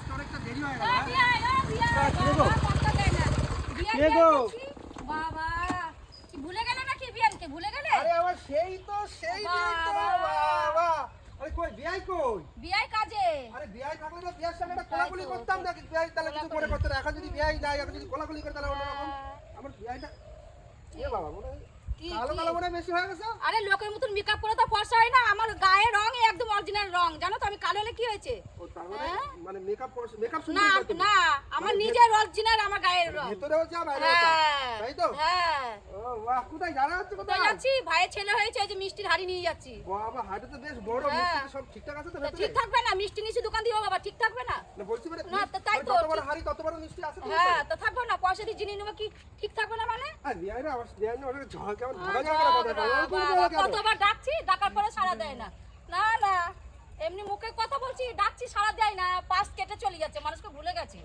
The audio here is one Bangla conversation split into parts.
স্টার্ট হয়ে বিয়াই, ও বিয়াই, তা, কে গো? বাবা, পাত্তা দেয় না। বিয়াই, কে বিয়াই গো? করছি। বাবা, কি ভুলে গেলে নাকি বিয়ানকে? ভুলে গেলে? আরে আমার সেই তো সেই বাবা। বাবা আরে কই বিয়াই কই বিয়াই কাজে। আরে বিয়াই থাকলে না বিয়ার সঙ্গে একটা কোলাকুলি করতাম না বিয়াই তাহলে কিছু মনে করতে না এখন যদি বিয়াই যায় এখন যদি কোলাকুলি করে তাহলে অন্যরকম আমার বিয়াইটা এ বাবা মনে হয় কালো কালো মনে বেশি হয়ে গেছে? আরে লোকের মতন মেকআপ করে তো ফর্সা হয় না আমার গায়ের রং একদম অরিজিনাল রং। জানো তো আমি কালো হলে কি হয়েছে? ও তার মানে হ্যাঁ? মানে মেকআপ মেকআপ না না আমার মানে নিজের অরিজিনাল আমার গায়ের রং। ভেতরে হচ্ছে বাইরে হ্যাঁ তাই তো? হ্যাঁ। ও বাহ কোথায়? জানা হচ্ছে কোথায়? কোথায় যাচ্ছি? ভাইয়ের ছেলে হয়েছে এই যে মিষ্টির হাড়ি নিয়ে যাচ্ছি। বাবা হাটে তো বেশ বড়। মিষ্টি সব ঠিকঠাক আছে তো ঠিক থাকবে না মিষ্টি নিচে দোকান দিব বাবা ঠিক থাকবে না। না বলছি না, তাই তো, যত বড় হাড়ি তত বড় মিষ্টি আছে হ্যাঁ তো থাকব না। দিয়ে জিনিস নেব কি ঠিক থাকবে না মানে? কতবার ডাকছি ডাকার পরে সাড়া দেয় না। না না এমনি মুখে কথা বলছি ডাকছি সাড়া দেয় না পাস কেটে চলে যাচ্ছে মানুষকে ভুলে গেছে।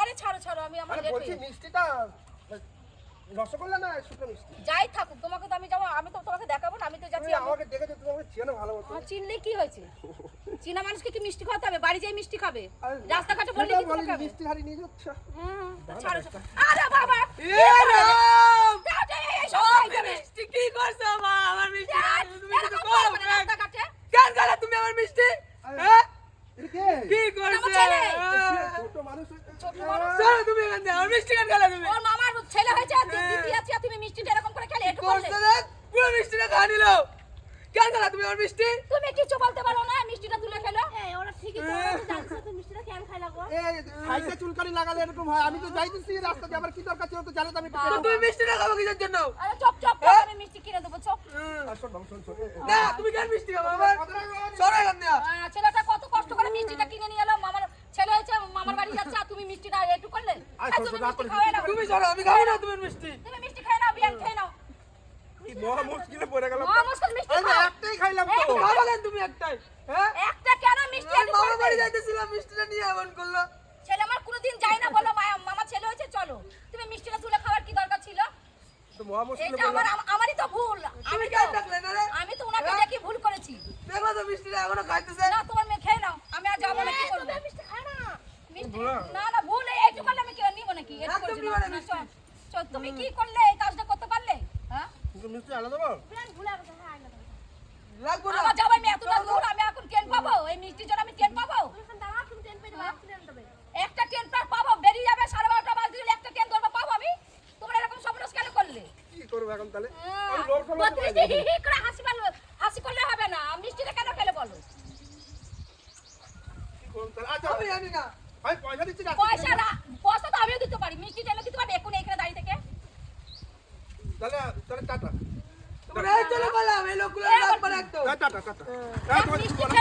আরে ছাড়ো ছাড়ো আমি আমার বলছি মিষ্টিটা রসগোল্লা না শুকনো মিষ্টি? যাই থাকুক তোমাকে তো আমি যাব আমি তো তোমাকে দেখাবো না আমি তো যাচ্ছি আমাকে দেখেছ তুমি আমাকে চেনো ভালো মতো। চিনলে কি হয়েছে? চীনা মানুষকে কি মিষ্টি খাওয়াতে হবে বাড়ি যাই মিষ্টি খাবে। রাস্তাঘাটে বললে কি খাবে? মিষ্টি হাড়ি নিয়ে যাচ্ছ। হুম, ছাড়ো ছাড়ো। আরে বাবা! এ রাম! দাও, এই, সবাই মিষ্টি কি করছ মা? আমার মিষ্টি তুমি করবে না রাস্তাঘাটে। কেন গেলে তুমি আমার মিষ্টি? হ্যাঁ? কি? করছ? ছেলে। হ্যাঁ। ছোট মানুষ। ছোট মানুষ। চলো তুমি এখান থেকে আমার মিষ্টি কেন গেলে তুমি? ওর মামার ছেলে হয়েছে আর দিদি আর তুমি মিষ্টিটা এরকম করে খেলে একটু করলে রে? পুরো মিষ্টিটা খা নিল। কেন গেলে তুমি আমার মিষ্টি? তুমি কিছু বলতে পারো না মিষ্টিটা তুলে খেলো ওরা ঠিকই তো ওরা তুমি মিষ্টিটা কেন খাই লাগো এই সাইডে চুলকানি লাগালে এরকম হয় আমি তো যাইতেছি রাস্তা দিয়ে আমার কি দরকার ছিল তো জানো তো আমি তুমি মিষ্টিটা খাব কিসের জন্য? আরে চপ চপ আমি মিষ্টি কিনে দেবো চপ। শোন শোন, শোন, এ, এ, না তুমি কেন মিষ্টি খাব? আমার চলো এখান থেকে ছেলেটা কত কষ্ট করে মিষ্টিটা কিনে নিয়ে এলো। মামার ছেলে হয়েছে মামার বাড়ি যাচ্ছে আর তুমি মিষ্টিটা একটু করলে? তুমি মিষ্টি না। তুমি চলো আমি খাব না তুমি মিষ্টি খাই নাও বিয়ান খেয়ে নাও কি মহা মুশকিলে পড়ে গেলাম মহা মুশকিল মিষ্টি আরে খাও। একটাই খাইলাম তো এই, খাব কেন তুমি একটাই হ্যাঁ একটা কেন মিষ্টি আর মামা বাড়ি যাইতেছিলাম মিষ্টিটা নিয়ে এমন করল। ছেলে আমার কোনোদিন যায় না বলো মামা ছেলে হয়েছে চলো। তুমি মিষ্টিটা তুলে খাওয়ার কি দরকার ছিল? তো মহা মুশকিলে এটা আমার আমারই তো ভুল। আমি কেন তো ডাকলে না রে আমি তো ওনাকে হ্যাঁ? দেখি ভুল করেছি। দেখো তো মিষ্টিটা এখনও খাইতেছে। না তোমার মেয়ে খেয়ে নাও। আমি আর যাব না কি করব? মিষ্টি খায় না। মিষ্টি ভুল? না না ভুল এই- এইটুকু করলে আমি কি নিব নাকি? না, না, চল, চল, তুমি কি করলে? এই কাজটা করতে পারলে? হ্যাঁ? মিষ্টি আলাদা ভুলে হ্যাঁ দাও লাগবো না। আমার যাবাই মেয়ে এতটা দূর আমি এখন ট্রেন পাবো? এই মিষ্টির জন্য আমি ট্রেন পাবো? একটা ট্রেন পাবো বেরিয়ে যাবে সাড়ে বারোটা বাজে দিলে একটা ট্রেন ধরবো পাবো আমি? তোমরা এরকম সমালোচ কেন করলে? কি করব এখন তাহলে? হ্যাঁ, করে হাসি পারল হাসি করলে হবে না। মিষ্টিটা কেন খেলে বলো? কি করব তাহলে? আচ্ছা আমি জানি না। পয়সা দিচ্ছি পয়সা না পয়সা তো আমিও দিতে পারি। মিষ্টি টেনে দিতে পারি વેલો કુલર પર રાખતો. ટાટા ટાટા ટાટા